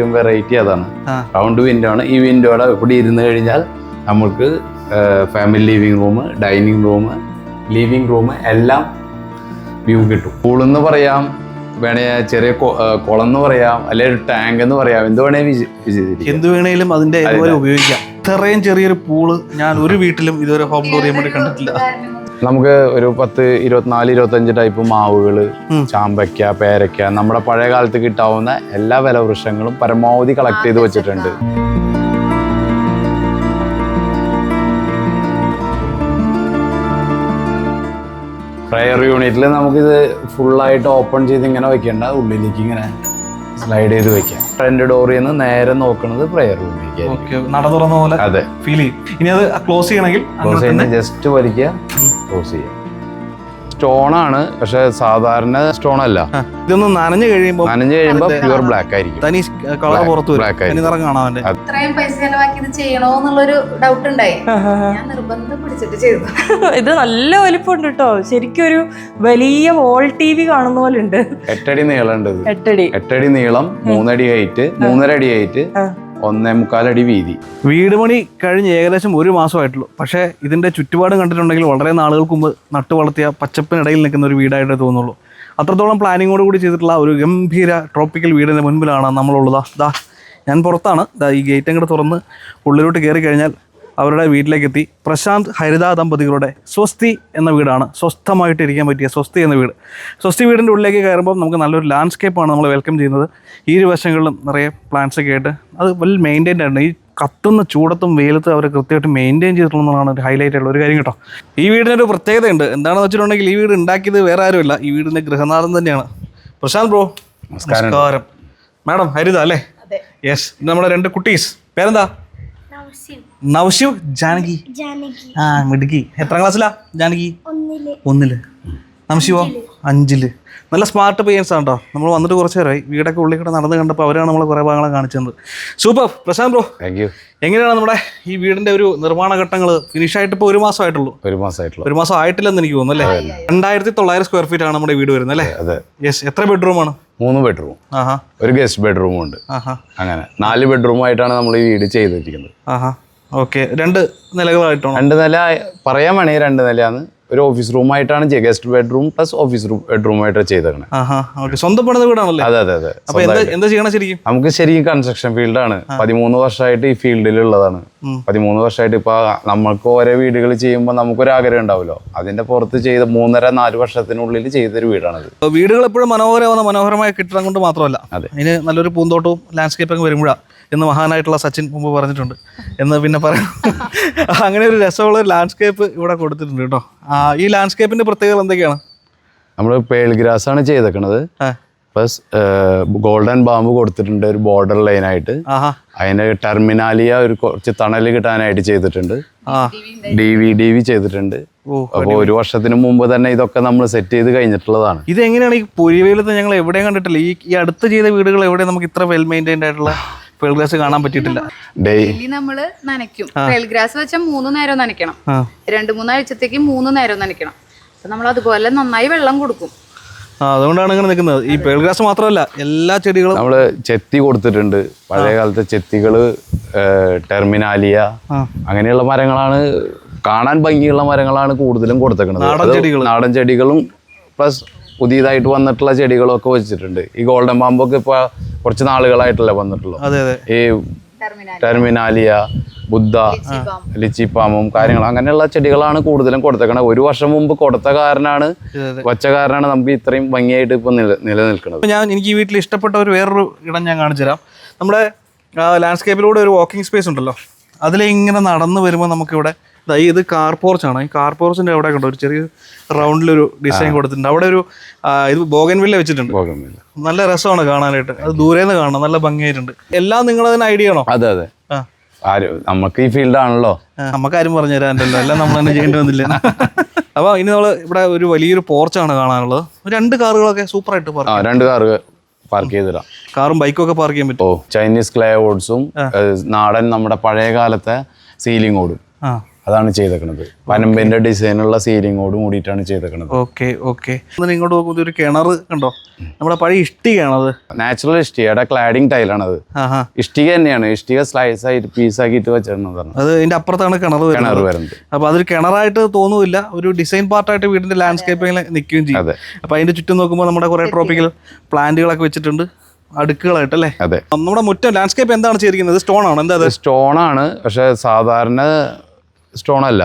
ഏറ്റവും വെറൈറ്റി അതാണ്. Round window ആണ്. ഈ വിൻഡോയുടെ ഇവിടെ ഇരുന്ന് കഴിഞ്ഞാൽ നമുക്ക് family living room dining room living room എല്ലാം വ്യൂ കിട്ടും. പൂളെന്ന് പറയാം വേണേ ചെറിയ കുളം എന്ന് പറയാം അല്ലെങ്കിൽ ഒരു ടാങ്ക് എന്ന് പറയാം എന്ത് വേണേ. എന്ത് വേണേലും അതിന്റെ ഉപയോഗിക്കാം. ഇത്രയും ചെറിയൊരു പൂൾ ഞാൻ ഒരു വീട്ടിലും ഇതുവരെ ഹോം ഡോർ ചെയ്യാൻ വേണ്ടി കണ്ടിട്ടില്ല നമുക്ക് ഒരു പത്ത് ഇരുപത്തിനാല് ഇരുപത്തഞ്ച് ടൈപ്പ് മാവുകൾ ചാമ്പയ്ക്ക പേരയ്ക്ക നമ്മുടെ പഴയ കാലത്ത് കിട്ടാവുന്ന എല്ലാ വില വൃക്ഷങ്ങളും പരമാവധി കളക്ട് ചെയ്ത് വെച്ചിട്ടുണ്ട്. പ്രയർ യൂണിറ്റിൽ നമുക്കിത് ഫുള്ളായിട്ട് ഓപ്പൺ ചെയ്ത് ഇങ്ങനെ വെക്കേണ്ട ഉള്ളിലേക്ക് ഇങ്ങനെ സ്ലൈഡ് ചെയ്ത് വെക്കാം. ഫ്രണ്ട് ഡോറിൽ നിന്ന് നേരെ നോക്കുന്നത് പ്രയർ റൂമിലേക്ക് ഓക്കെ നട തുറന്ന പോലെ അതെ. ഫീൽ ചെയ്യും. ഇനി അത് ക്ലോസ് ചെയ്യണമെങ്കിൽ ക്ലോസ് ജസ്റ്റ് വലിക്കുക. ക്ലോസ് ചെയ്യാം. സ്റ്റോൺ ആണ് പക്ഷെ സാധാരണ സ്റ്റോൺ അല്ല ഇതൊന്നും നനഞ്ഞു കഴിയുമ്പോൾ നനഞ്ഞു കഴിയുമ്പോൾ പ്യുവർ ബ്ലാക്ക് ആയിരിക്കും. തനി കളർ പുറത്തു വരും. നിറം കാണാൻ ഇത്രയും പൈസ ചെലവാക്കി ഇത് ചെയ്യണോ എന്നുള്ളൊരു ഡൗട്ട് ഉണ്ടായി ഞാൻ നിർബന്ധം പിടിച്ചിട്ട് ചെയ്തു. ഇത് നല്ല വലിപ്പമുണ്ട് കേട്ടോ. ശരിക്കും ഒരു വലിയ വോൾ ടി വി കാണുന്ന പോലെ ഉണ്ട്. എട്ടടി നീളം ഉണ്ട് എട്ടടി. എട്ടടി നീളം മൂന്നടി ഹൈറ്റ് മൂന്നര അടി ഹൈറ്റ്. ഒന്നേ മുക്കാലടി വീതി. വീട് പണി കഴിഞ്ഞ് ഏകദേശം ഒരു മാസമായിട്ടുള്ളൂ. പക്ഷേ ഇതിന്റെ ചുറ്റുപാട് കണ്ടിട്ടുണ്ടെങ്കിൽ വളരെ നാളുകൾക്ക് മുമ്പ് നട്ടു വളർത്തിയ പച്ചപ്പിനിടയിൽ നിൽക്കുന്ന ഒരു വീടായിട്ടേ തോന്നുള്ളൂ. അത്രത്തോളം പ്ലാനിങ്ങോട് കൂടി ചെയ്തിട്ടുള്ള ഒരു ഗംഭീര ട്രോപ്പിക്കൽ വീടിന്റെ മുൻപിലാണ് നമ്മളുള്ളത്. ദാ ഞാൻ പുറത്താണ്. ദാ ഈ ഗേറ്റ് അങ്ങോട്ട് തുറന്ന് ഉള്ളിലോട്ട് കയറി കഴിഞ്ഞാൽ അവരുടെ വീട്ടിലേക്ക് എത്തി പ്രശാന്ത് ഹരിത ദമ്പതികളുടെ സ്വസ്തി എന്ന വീടാണ്. സ്വസ്ഥമായിട്ട് ഇരിക്കാൻ പറ്റിയ സ്വസ്തി എന്ന വീട്. സ്വസ്തി വീടിന്റെ ഉള്ളിലേക്ക് കയറുമ്പോൾ നമുക്ക് നല്ലൊരു ലാൻഡ്സ്കേപ്പാണ് നമ്മൾ വെൽക്കം ചെയ്യുന്നത്. ഈ ഇരുവശങ്ങളിലും നിറയെ പ്ലാന്റ്സ് ഒക്കെ ആയിട്ട് അത് വെൽ മെയിന്റൈൻഡ് ആണ്. ഈ കത്തുന്ന ചൂടത്തും വെയിലത്തും അവർ കൃത്യമായിട്ട് മെയിന്റെയിൻ ചെയ്തിട്ടുള്ളതാണ് ഒരു ഹൈലൈറ്റ് ആയിട്ടുള്ള ഒരു കാര്യം കേട്ടോ. ഈ വീടിന് ഒരു പ്രത്യേകതയുണ്ട്. എന്താണെന്ന് വെച്ചിട്ടുണ്ടെങ്കിൽ ഈ വീട് ഉണ്ടാക്കിയത് വേറെ ആരുമില്ല. ഈ വീടിന്റെ ഗൃഹനാഥൻ തന്നെയാണ്. പ്രശാന്ത് ബ്രോ നമസ്കാരം. മാഡം ഹരിത അല്ലേ? അതെ. യെസ് നമ്മുടെ രണ്ട് കുട്ടീസ്. പേരെന്താ? നവശിവ് ജാനകി. ആ മിടുക്കി. എത്രാം ക്ലാസ്സിലാ? ജാനകി. ഒന്നിൽ. ഒന്നിൽ. നംശിവോ അഞ്ചിൽ. നല്ല സ്മാർട്ട് പേയൻസ് ആണ് കേട്ടോ നമ്മൾ വന്നിട്ട് കുറച്ച് നേരമായി. വീടൊക്കെ ഉള്ളിൽ കൂടെ നടന്ന് കണ്ടപ്പോൾ അവരാണ് നമ്മളെ കുറേ ഭാഗങ്ങൾ കാണിച്ചത്. Super Prashant bro thank you എങ്ങനെയാണ് നമ്മുടെ ഈ വീടിന്റെ ഒരു നിർമ്മാണ ഘട്ടങ്ങൾ ഫിനിഷ് ആയിട്ട് ഇപ്പോൾ ഒരു മാസമായിട്ടുള്ളൂ ഒരു മാസമായിട്ടുള്ളൂ ഒരു മാസം ആയിട്ടില്ലെന്ന് എനിക്ക് തോന്നുന്നു അല്ലേ? രണ്ടായിരത്തി തൊള്ളായിരം സ്ക്വയർ ഫീറ്റ് ആണ് നമ്മുടെ വീട് വരുന്നത് അല്ലേ? അതെ യെസ് എത്ര ബെഡ്റൂമാണ് മൂന്ന് ബെഡ്റൂം ആഹാ. ഒരു ഗസ്റ്റ് ബെഡ്റൂമും ഉണ്ട്. അങ്ങനെ. നാല് ബെഡ്റൂമായിട്ടാണ് നമ്മൾ ഈ വീട് ചെയ്തിരിക്കുന്നത്. ആഹാ. ഓക്കെ രണ്ട് നിലകളായിട്ടാണ്? രണ്ട് നില പറയാൻ വേണമെങ്കിൽ രണ്ട് നിലയാണ്. ഒരു office റൂമായിട്ടാണ് guest bedroom plus office room ബെഡ്റൂമായിട്ട് ചെയ്തേക്കണേ. സ്വന്തം പണിത വീടാണല്ലേ? അതെ അതെ അതെ. അപ്പൊ എന്താ ചെയ്യണം ശരിക്കും? നമുക്ക് ശരിക്കും കൺസ്ട്രക്ഷൻ ഫീൽഡാണ് പതിമൂന്ന് വർഷമായിട്ട് ഈ ഫീൽഡിലുള്ളതാണ് പതിമൂന്ന് വർഷമായിട്ട് ഇപ്പൊ നമ്മൾക്ക് ഓരോ വീടുകൾ ചെയ്യുമ്പോൾ നമുക്കൊരു ആഗ്രഹം ഉണ്ടാവുമല്ലോ. അതിന്റെ പുറത്ത് ചെയ്ത മൂന്നര നാല് വർഷത്തിനുള്ളിൽ ചെയ്തൊരു വീടാണത്. വീടുകൾ എപ്പോഴും മനോഹരമാവുന്ന മനോഹരമായ കെട്ടിടം കൊണ്ട് മാത്രമല്ല. അതെ. അതിന് നല്ലൊരു പൂന്തോട്ടവും ലാൻഡ്സ്കേപ്പ് വരുമ്പോഴാണ് എന്ന് മഹാനായിട്ടുള്ള സച്ചിൻ മുമ്പ് പറഞ്ഞിട്ടുണ്ട്. എന്ന് പിന്നെ പറയാം. അങ്ങനെ ഒരു രസമുള്ള ലാൻഡ്സ്കേപ്പ് ഇവിടെ കൊടുത്തിട്ടുണ്ട് കേട്ടോ. ആ, ഈ ലാൻഡ്സ്കേപ്പിന്റെ പ്രത്യേകത എന്തൊക്കെയാണ്? നമ്മൾ പേൾ ഗ്രാസ് ആണ് ചെയ്തേക്കണത് പ്ലസ് ഗോൾഡൻ ബാമ്പ് കൊടുത്തിട്ടുണ്ട് ഒരു ബോർഡർ ലൈനായിട്ട് ആയിട്ട്. അതിന് ടെർമിനാലിയ ഒരു കുറച്ച് തണൽ കിട്ടാനായിട്ട് ചെയ്തിട്ടുണ്ട്. ഡി വി ഡി വി ചെയ്തിട്ടുണ്ട്. അപ്പോൾ ഒരു വർഷത്തിന് മുമ്പ് തന്നെ ഇതൊക്കെ നമ്മൾ സെറ്റ് ചെയ്ത് കഴിഞ്ഞിട്ടുള്ളതാണ്. ഇത് എങ്ങനെയാണ് ഈ പുരിവേലത്ത് ഞങ്ങൾ എവിടെയും കണ്ടിട്ടില്ല. ഈ ഈ അടുത്ത് ചെയ്ത വീടുകൾ എവിടെ നമുക്ക് ഇത്ര വെൽ മെയിന്റൈൻഡ് ആയിട്ടുള്ള? പേൾ ഗ്ലാസ് കാണാൻ പറ്റിയിട്ടില്ല. ഡെയിലി നമ്മൾ നനയ്ക്കും. ഗ്രാസ് വെച്ചാൽ മൂന്ന് നേരം നനയ്ക്കണം. രണ്ട് മൂന്നാഴ്ചത്തേക്ക് മൂന്ന് നേരം നനയ്ക്കണം. അപ്പൊ നമ്മൾ അതുപോലെ നന്നായി വെള്ളം കൊടുക്കും. ആ അതുകൊണ്ടാണ് ഇങ്ങനെ നിൽക്കുന്നത്. ഈ പേൾ ഗ്ലാസ് മാത്രമല്ല എല്ലാ ചെടികളും. നമ്മൾ ചെത്തി കൊടുത്തിട്ടുണ്ട്. പഴയ കാലത്തെ ചെത്തികൾ ടെർമിനാലിയ. അങ്ങനെയുള്ള മരങ്ങളാണ്. കാണാൻ ഭംഗിയുള്ള മരങ്ങളാണ് കൂടുതലും കൊടുത്തേക്കുന്നത്. നാടൻ ചെടികളും പ്ലസ് പുതിയതായിട്ട് വന്നിട്ടുള്ള ചെടികളൊക്കെ ഒക്കെ വെച്ചിട്ടുണ്ട്. ഈ ഗോൾഡൻ പാമ്പൊക്കെ ഇപ്പൊ കുറച്ച് നാളുകളായിട്ടല്ലേ വന്നിട്ടുള്ളൂ. അതെ അതെ. ഈ ടെർമിനാലിയ ബുദ്ധ ലിച്ചിപ്പാമും കാര്യങ്ങളും അങ്ങനെയുള്ള ചെടികളാണ് കൂടുതലും കൊടുത്തേക്കണത്. ഒരു വർഷം മുമ്പ് കൊടുത്ത കാരനാണ്. വച്ച കാരനാണ് നമുക്ക് ഇത്രയും ഭംഗിയായിട്ട് ഇപ്പൊ നില നിലനിൽക്കുന്നത് ഞാൻ എനിക്ക് ഈ വീട്ടിൽ ഇഷ്ടപ്പെട്ട ഒരു വേറൊരു ഇടം ഞാൻ കാണിച്ചു തരാം. നമ്മുടെ ലാൻഡ്സ്കേപ്പിലൂടെ ഒരു വാക്കിംഗ് സ്പേസ് ഉണ്ടല്ലോ. അതിലെ ഇങ്ങനെ നടന്നു വരുമ്പോൾ നമുക്കിവിടെ ഇത് കാർ പോർച്ചാണ് ഈ കാർ പോർച്ചിന്റെ അവിടെ കണ്ടോ ഒരു ചെറിയ റൗണ്ടിൽ ഒരു ഡിസൈൻ കൊടുത്തിട്ടുണ്ട്. അവിടെ ഒരു ഇത് ബോഗൻവില്ല വെച്ചിട്ടുണ്ട്. ബോഗൻവില്ല നല്ല രസമാണ് കാണാനായിട്ട്. അത് ദൂരെ നിന്ന് കാണണം. നല്ല ഭംഗിയായിട്ടുണ്ട്. എല്ലാം നിങ്ങൾ അതിന് ഐഡിയ ആണോ? അതെ അതെ. നമുക്ക് ഈ ഫീൽഡാണല്ലോ നമുക്ക് ആരും പറഞ്ഞു തരാനല്ലോ എല്ലാം നമ്മൾ തന്നെ ചെയ്യേണ്ടി വന്നില്ല? അപ്പോൾ ഇനി നമ്മൾ ഇവിടെ ഒരു വലിയൊരു പോർച്ചാണ് കാണാനുള്ളത്. രണ്ട് കാറുകളൊക്കെ സൂപ്പർ ആയിട്ട് പാർക്ക് രണ്ട് കാറുകൾ പാർക്ക് ചെയ്തിടാം. കാറും ബൈക്കും ഒക്കെ പാർക്ക് ചെയ്യാൻ പറ്റും. ഓ ചൈനീസ് ക്ലേ ഓഡ്സും നാടൻ നമ്മുടെ പഴയ കാലത്തെ സീലിംഗ് ഓടും അതാണ് ചെയ്തേക്കണത്. പനമ്പിന്റെ ഡിസൈനുള്ള സീലിങ്ങോട് കൂടിയിട്ടാണ് ചെയ്തേക്കുന്നത് ഓക്കെ ഓക്കെ ഇങ്ങോട്ട് നോക്കുമ്പോൾ ഒരു കിണർ കണ്ടോ? നമ്മുടെ പഴയ ഇഷ്ടികയാണത്. നാച്ചുറൽ ഇഷ്ടികയുടെ ക്ലാഡിങ് ടൈലാണത് ആഹാ. ഇഷ്ടിക തന്നെയാണ്. ഇഷ്ടിക സ്ലൈസ് ആയിട്ട് പീസ് ആക്കിയിട്ട് വെച്ചിരുന്നതാണ്. അത് ഇതിന്റെ അപ്പുറത്താണ് കിണർ കിണർ വരുന്നത്. അപ്പൊ അതൊരു കിണറായിട്ട് തോന്നുന്നില്ല. ഒരു ഡിസൈൻ പാർട്ടായിട്ട് വീടിന്റെ ലാൻഡ്സ്കേപ്പിൽ നിൽക്കുകയും ചെയ്യും. അതെ. അപ്പൊ അതിന്റെ ചുറ്റും നോക്കുമ്പോൾ നമ്മുടെ കുറെ ട്രോപ്പിക്കൽ പ്ലാന്റുകളൊക്കെ വെച്ചിട്ടുണ്ട്. അടുക്കുകളായിട്ട് അല്ലേ? അതെ. നമ്മുടെ മുറ്റം ലാൻഡ്സ്കേപ്പ് എന്താണ് ചെയ്തിരിക്കുന്നത്? സ്റ്റോൺ ആണ്? എന്താ സ്റ്റോൺ ആണ്. പക്ഷെ സാധാരണ സ്റ്റോൺ അല്ല.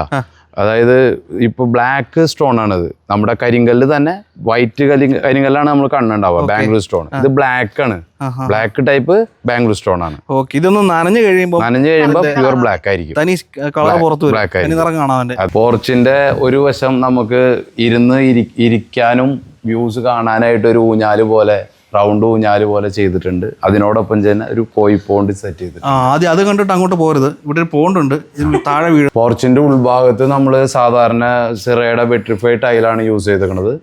അതായത് ഇപ്പൊ ബ്ലാക്ക് സ്റ്റോൺ ആണിത്. നമ്മുടെ കരിങ്കല്ല് തന്നെ വൈറ്റ് കരി കരിങ്കല്ലാണ് നമ്മൾ കണ്ണുണ്ടാവുക ബാംഗ്ലൂർ സ്റ്റോൺ ഇത് ബ്ലാക്ക് ആണ്. ബ്ലാക്ക് ടൈപ്പ് ബാംഗ്ലൂർ സ്റ്റോൺ ആണ്. ഇതൊന്നും നനഞ്ഞു കഴിയുമ്പോൾ നനഞ്ഞു കഴിയുമ്പോൾ പ്യുവർ ബ്ലാക്ക് ആയിരിക്കും. തനി കളർ പുറത്ത് ബ്ലാക്ക് ആയിരിക്കും. പോർച്ചിന്റെ ഒരു വശം നമുക്ക് ഇരുന്ന് ഇരിക്കാനും വ്യൂസ് കാണാനായിട്ട് ഒരു ഊഞ്ഞാൽ പോലെ റൗണ്ട് ഊഞ്ഞാൽ പോലെ ചെയ്തിട്ടുണ്ട്. അതിനോടൊപ്പം തന്നെ ഒരു കോയിപ്പോണ്ട് സെറ്റ് ചെയ്തിട്ടുണ്ട്. ആ ആദ്യം അത് കണ്ടിട്ട് അങ്ങോട്ട് പോരുത്. ഇവിടെ ഒരു പോണ്ടുണ്ട്. ഇതിൽ താഴെ വീഴും. പോർച്ചിന്റെ ഉൾഭാഗത്ത് നമ്മൾ സാധാരണ സിറയുടെ വെട്രിഫൈഡ് ടൈലാണ് യൂസ് ചെയ്തിരിക്കുന്നത്.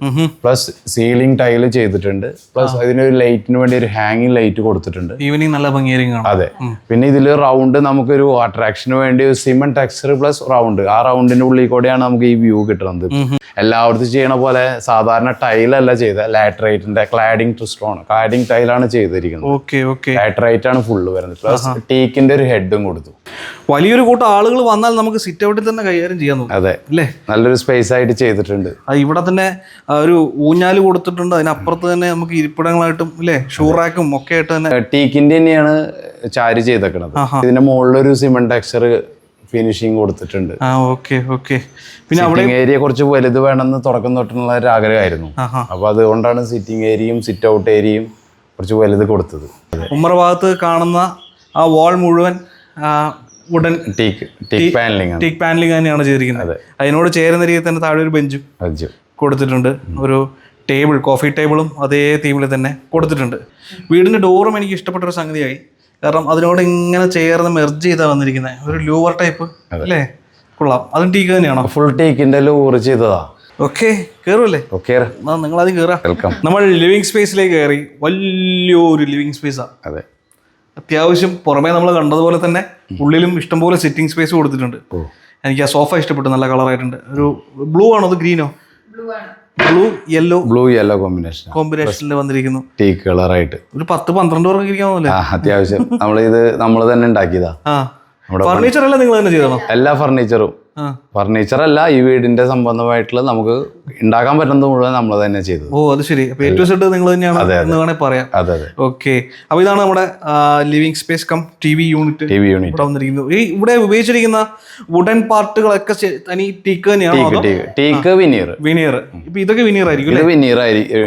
പ്ലസ് സീലിംഗ് ടൈൽ ചെയ്തിട്ടുണ്ട്. പ്ലസ് അതിനൊരു ലൈറ്റിന് വേണ്ടി ഒരു ഹാങ്ങിങ് ലൈറ്റ് കൊടുത്തിട്ടുണ്ട്. ഈവനിങ് നല്ല ഭംഗിയായിരിക്കും അതെ. പിന്നെ ഇതിൽ റൗണ്ട് നമുക്കൊരു അട്രാക്ഷന് വേണ്ടി സിമൻ ടെക്സ്ചർ പ്ലസ് റൗണ്ട് ആ റൗണ്ടിന്റെ ഉള്ളിൽ കൂടെയാണ് നമുക്ക് ഈ വ്യൂ കിട്ടുന്നത് എല്ലായിടത്തും ചെയ്യണ പോലെ സാധാരണ ടൈലല്ല ചെയ്ത. ലാറ്ററേറ്റിന്റെ ക്ലാഡിംഗ് സ്റ്റോൺ ക്ലാഡിംഗ് ടൈലാണ് ചെയ്തിരിക്കുന്നത്. Okay okay. ലാറ്ററൈറ്റ് ആണ് ഫുള്ള് വരുന്നത്. പ്ലസ് ടീക്കിന്റെ ഒരു ഹെഡും കൊടുത്തു. വലിയൊരു കൂട്ടം ആളുകൾ വന്നാൽ നമുക്ക് സിറ്റ് ഔട്ടിൽ തന്നെ കൈകാര്യം ചെയ്യാൻ അതെ. അല്ലേ? നല്ലൊരു സ്പേസ് ആയിട്ട് ചെയ്തിട്ടുണ്ട്. ഇവിടെ തന്നെ ഒരു ഊഞ്ഞാൽ കൊടുത്തിട്ടുണ്ട്. അതിനപ്പുറത്ത് തന്നെ നമുക്ക് ഇരിപ്പിടങ്ങളായിട്ടും അല്ലേ? ഷൂറാക്കും ഒക്കെ ആയിട്ട് തന്നെ ടീക്കിന്റെ തന്നെയാണ് ചാരി ചെയ്തേക്കുന്നത് ഇതിന്റെ മുകളിലൊരു സിമെന്റ് ടെക്സ്ചർ ഫിനിഷിങ് കൊടുത്തിട്ടുണ്ട്. ആ ഓക്കെ ഓക്കെ. പിന്നെ അവിടെ സിറ്റിംഗ് ഏരിയ കുറച്ച് വലുത് വേണമെന്ന് തുടക്കം തൊട്ടുള്ള ഒരു ആഗ്രഹമായിരുന്നു. ആഹാ. അപ്പൊ അതുകൊണ്ടാണ് സിറ്റിംഗ് ഏരിയയും സിറ്റ് ഔട്ട് ഏരിയയും കുറച്ച് വലുത് കൊടുത്തത്. ഉമ്മറ ഭാഗത്ത് കാണുന്ന ആ വാൾ മുഴുവൻ wooden teak teak panelling teak panelling തന്നെയാണ് ചെയ്തിരിക്കുന്നത്. അതിനോട് ചേരുന്ന രീതിയിൽ തന്നെ താഴെ ഒരു ബെഞ്ചും കൊടുത്തിട്ടുണ്ട്. ഒരു ടേബിൾ കോഫി ടേബിളും അതേ തീമിൽ തന്നെ കൊടുത്തിട്ടുണ്ട്. വീടിന്റെ ഡോറും എനിക്ക് ഇഷ്ടപ്പെട്ട ഒരു സംഗതിയായി. കാരണം അതിനോട് ഇങ്ങനെ ചേർന്ന് മെർജ് ചെയ്താ വന്നിരിക്കുന്നത് ഒരു ലൂവർ ടൈപ്പ് അല്ലേ? കൊള്ളാം. അതും ടീക്ക് തന്നെയാണോ? ഫുൾ ടീക്കിന്റെ ലൂവർ ചെയ്തതാ. ഓക്കെ കയറുമല്ലേ നിങ്ങൾ അത് കയറാം വെൽക്കം നമ്മൾ ലിവിങ് സ്പേസിലേക്ക് കയറി വലിയൊരു ലിവിങ് സ്പേസാണ് അതെ. അത്യാവശ്യം പുറമേ നമ്മൾ കണ്ടതുപോലെ തന്നെ ഉള്ളിലും ഇഷ്ടംപോലെ സിറ്റിംഗ് സ്പേസ് കൊടുത്തിട്ടുണ്ട്. എനിക്ക് ആ സോഫ ഇഷ്ടപ്പെട്ടു. നല്ല കളറായിട്ടുണ്ട് ഒരു ബ്ലൂ ആണോ? അത് green or blue yellow blue yellow combination കോമ്പിനേഷനിൽ വന്നിരിക്കുന്നു. ടീ കളർ ആയിട്ട്. ഒരു പത്ത് പന്ത്രണ്ട് പേർക്ക് ഇരിക്കാവുന്നല്ലേ അത്യാവശ്യം. ഇത് നമ്മൾ തന്നെ ഉണ്ടാക്കിയതാ. ഫർണിച്ചർ എല്ലാം നിങ്ങൾ തന്നെ ചെയ്തോ എല്ലാ ഫർണിച്ചറും ഫർണിച്ചർ അല്ല ഈ വീടിന്റെ സംബന്ധമായിട്ടുള്ള നമുക്ക് ഉണ്ടാക്കാൻ പറ്റുന്നത് മുഴുവൻ നമ്മൾ തന്നെ ചെയ്തു ഓ അത് ശരി. അപ്പൊ ഏറ്റവും സെറ്റ് നിങ്ങൾ തന്നെയാണ് പറയാം. അതെ അതെ. ഓക്കെ. അപ്പൊ ഇതാണ് നമ്മുടെ living space cum T V unit T V unit ഇവിടെ വന്നിരിക്കുന്നു ഈ ഇവിടെ ഉപയോഗിച്ചിരിക്കുന്ന വുഡൻ പാർട്ടുകളൊക്കെ തനി ടീക്ക് തന്നെയാണോ ടീക്ക് വിനീർ വിനിയർ ഇപ്പൊ ഇതൊക്കെ വിനിയർ ആയിരിക്കും ഇത് വിനീർ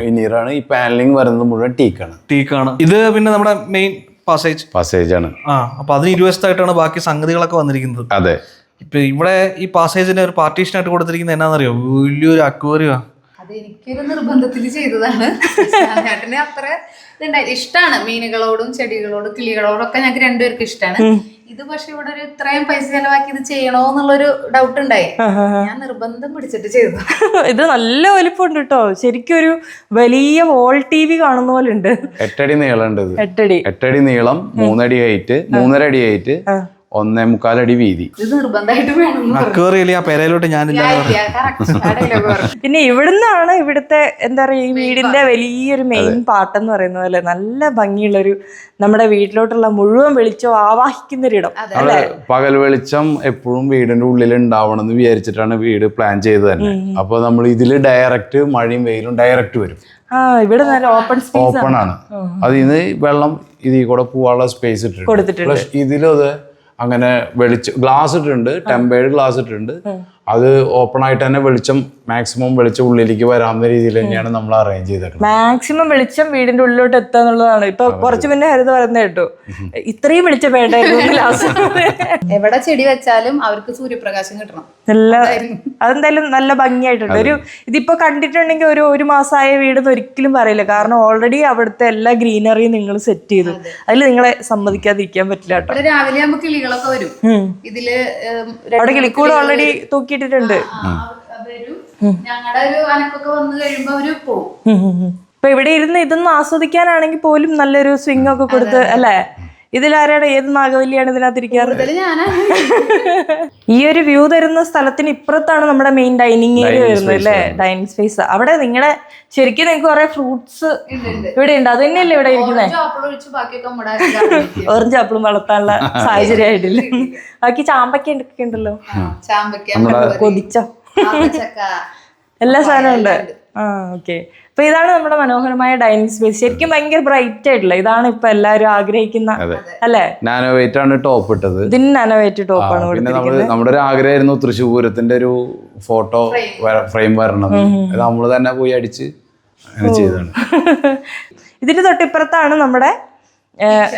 വിനീറാണ് ഈ പാനലിംഗ് വരുന്നത് മുഴുവൻ ടീക്കാണ് ടീക്കാണ് ഇത് പിന്നെ നമ്മുടെ മെയിൻ പാസേജ് പാസേജ് ആണ്. ആ അപ്പൊ അതിന് ഇരുവശത്തായിട്ടാണ് ബാക്കി സംഗതികളൊക്കെ വന്നിരിക്കുന്നത്. അതെ. ഇപ്പൊ ഇവിടെ ഈ പാസേജിന് ഒരു പാർട്ടീഷൻ ആയിട്ട് കൊടുത്തിരിക്കുന്ന എന്നാന്നറിയോ? വലിയൊരു അക്വേറിയോ. അത് എനിക്കൊരു നിർബന്ധത്തിൽ ചെയ്തതാണ്. ചേട്ടന് അത്ര ഇതുണ്ടായി ഇഷ്ടമാണ് മീനുകളോടും ചെടികളോടും കിളികളോടും ഒക്കെ ഞങ്ങൾക്ക് രണ്ടുപേർക്കും ഇഷ്ടമാണ് ഇത് പക്ഷെ ഇവിടെ ഒരു ഇത്രയും പൈസ ചെലവാക്കി ഇത് ചെയ്യണോ എന്നുള്ളൊരു ഡൗട്ട് ഉണ്ടായി ഞാൻ നിർബന്ധം പിടിച്ചിട്ട് ചെയ്തു. ഇത് നല്ല വലിപ്പമുണ്ട് കേട്ടോ ശരിക്കും ഒരു വലിയ വോൾ ടി വി കാണുന്ന പോലെ ഉണ്ട് എട്ടടി നീളം ഉണ്ട് എട്ടടി. എട്ടടി നീളം മൂന്നടി ഹൈറ്റ് മൂന്നര അടി ഹൈറ്റ് ഒന്നേ മുക്കാലടി വീതി. ഇത് നിർബന്ധമായിട്ട് വേണം അക്വേറിയല്ലേ ആ പെരയിലോട്ട് ഞാനില്ല പിന്നെ ഇവിടുന്നാണ് ഇവിടുത്തെ എന്താ പറയാ ഈ വീടിന്റെ വലിയൊരു മെയിൻ പാട്ട് എന്ന് പറയുന്ന പോലെ നല്ല ഭംഗിയുള്ളൊരു നമ്മുടെ വീട്ടിലോട്ടുള്ള മുഴുവൻ വെളിച്ചം ആവാഹിക്കുന്ന ഒരിടം നമ്മൾ പകൽ വെളിച്ചം എപ്പോഴും വീടിന്റെ ഉള്ളിൽ ഉണ്ടാവണം എന്ന് വിചാരിച്ചിട്ടാണ് വീട് പ്ലാൻ ചെയ്തത് തന്നെ. അപ്പൊ നമ്മൾ ഇതിൽ ഡയറക്റ്റ് മഴയും വെയിലും ഡയറക്റ്റ് വരും. ഇവിടെ നല്ല ഓപ്പൺ സ്പേസ് ഓപ്പൺ ആണ്. അതിൽ നിന്ന് വെള്ളം ഇതിൽ കൂടെ പോവാനുള്ള സ്പേസ് ഇട്ടിട്ടുണ്ട്. കൊടുത്തിട്ടുണ്ട്. അങ്ങനെ വെളിച്ചം ഗ്ലാസ് ഇട്ടിട്ടുണ്ട് ടെമ്പേർഡ് ഗ്ലാസ് ഇട്ടിട്ടുണ്ട്. അത് ഓപ്പൺ ആയിട്ട് തന്നെ വെളിച്ചം മാക്സിമം വെളിച്ചം ഉള്ളിലേക്ക് വരാവുന്ന രീതിയിൽ തന്നെയാണ് നമ്മൾ അറേഞ്ച് ചെയ്തിട്ടുള്ളത് മാക്സിമം വെളിച്ചം വീടിന്റെ ഉള്ളിലോട്ട് എത്തുക എന്നുള്ളതാണ്. ഇപ്പൊ കുറച്ച് മുന്നേ ഹരിത പറയുന്നത് കേട്ടു. ഇത്രയും വെളിച്ചം വേണ്ടായിരുന്നു എവിടെ ചെടി വെച്ചാലും അവർക്ക് സൂര്യപ്രകാശം കിട്ടണം. നല്ല അതെന്തായാലും നല്ല ഭംഗിയായിട്ടുണ്ട്. ഒരു ഇതിപ്പോ കണ്ടിട്ടുണ്ടെങ്കിൽ ഒരു ഒരു മാസമായ വീട് ഒരിക്കലും പറയില്ല. കാരണം ഓൾറെഡി അവിടുത്തെ എല്ലാ ഗ്രീനറിയും നിങ്ങൾ സെറ്റ് ചെയ്തു. അതിൽ നിങ്ങളെ സമ്മതിക്കാതിരിക്കാൻ പറ്റില്ല കേട്ടോ. രാവിലെ നമുക്ക് കിളികളൊക്കെ വരും. ഇതിൽ അവിടെ കിളിക്കൂടെ ഓൾറെഡി തൂക്കിയിട്ടിട്ടുണ്ട്. ഞങ്ങളുടെ ഒരു അനക്കൊക്കെ വന്നു കഴിയുമ്പോ അവർ പോകും. ഇപ്പൊ ഇവിടെ ഇരുന്ന് ഇതൊന്നും ആസ്വദിക്കാനാണെങ്കിൽ പോലും നല്ലൊരു സ്വിംഗ് ഒക്കെ കൊടുത്ത് അല്ലേ? ഇതിലാരാണ് ഏത് നാഗവല്ലിയാണ് ഇതിനകത്ത് ഇരിക്കാറ് കൂടുതൽ ഞാനാണ് ഈ ഒരു വ്യൂ തരുന്ന സ്ഥലത്തിന് ഇപ്പുറത്താണ് നമ്മുടെ മെയിൻ ഡൈനിങ് ഏരിയ വരുന്നത് അല്ലേ? ഡൈനിങ് സ്പേസ് അവിടെ നിങ്ങളുടെ ശരിക്കും നിങ്ങൾക്ക് കുറെ ഫ്രൂട്ട്സ്. ഇവിടെ ഉണ്ട് അത് തന്നെയല്ലേ ഇവിടെ ഇരിക്കുന്നത് ഓറഞ്ച് ആപ്പിളും വളർത്താനുള്ള സാഹചര്യമായിട്ടില്ല ബാക്കി ചാമ്പക്ക ഒക്കെ ഉണ്ടല്ലോ കൊതിച്ചോ? എല്ലാ സാധനവും ഉണ്ട്. ആ ഓക്കെ അപ്പൊ ഇതാണ് നമ്മുടെ മനോഹരമായ ഡൈനിങ് സ്പേസ് ശരിക്കും ഭയങ്കര ബ്രൈറ്റ് ആയിട്ടുള്ള ഇതാണ് ഇപ്പൊ എല്ലാരും ആഗ്രഹിക്കുന്ന അല്ലെ? നാനോ വെയിറ്റ് ആണ് ടോപ്പ് ഇട്ടത് ഇതിന് ആണ് ടോപ്പാണ് പിന്നെ നമ്മൾ നമ്മുടെ ഒരു ആഗ്രഹമായിരുന്നു തൃശ്ശൂർ പൂരത്തിന്റെ ഒരു ഫോട്ടോ ഫ്രെയിം വരണം. അത് നമ്മൾ തന്നെ പോയി അടിച്ച് അങ്ങനെ ചെയ്തതാണ്. ഇതിന് തൊട്ടിപ്പുറത്താണ് നമ്മുടെ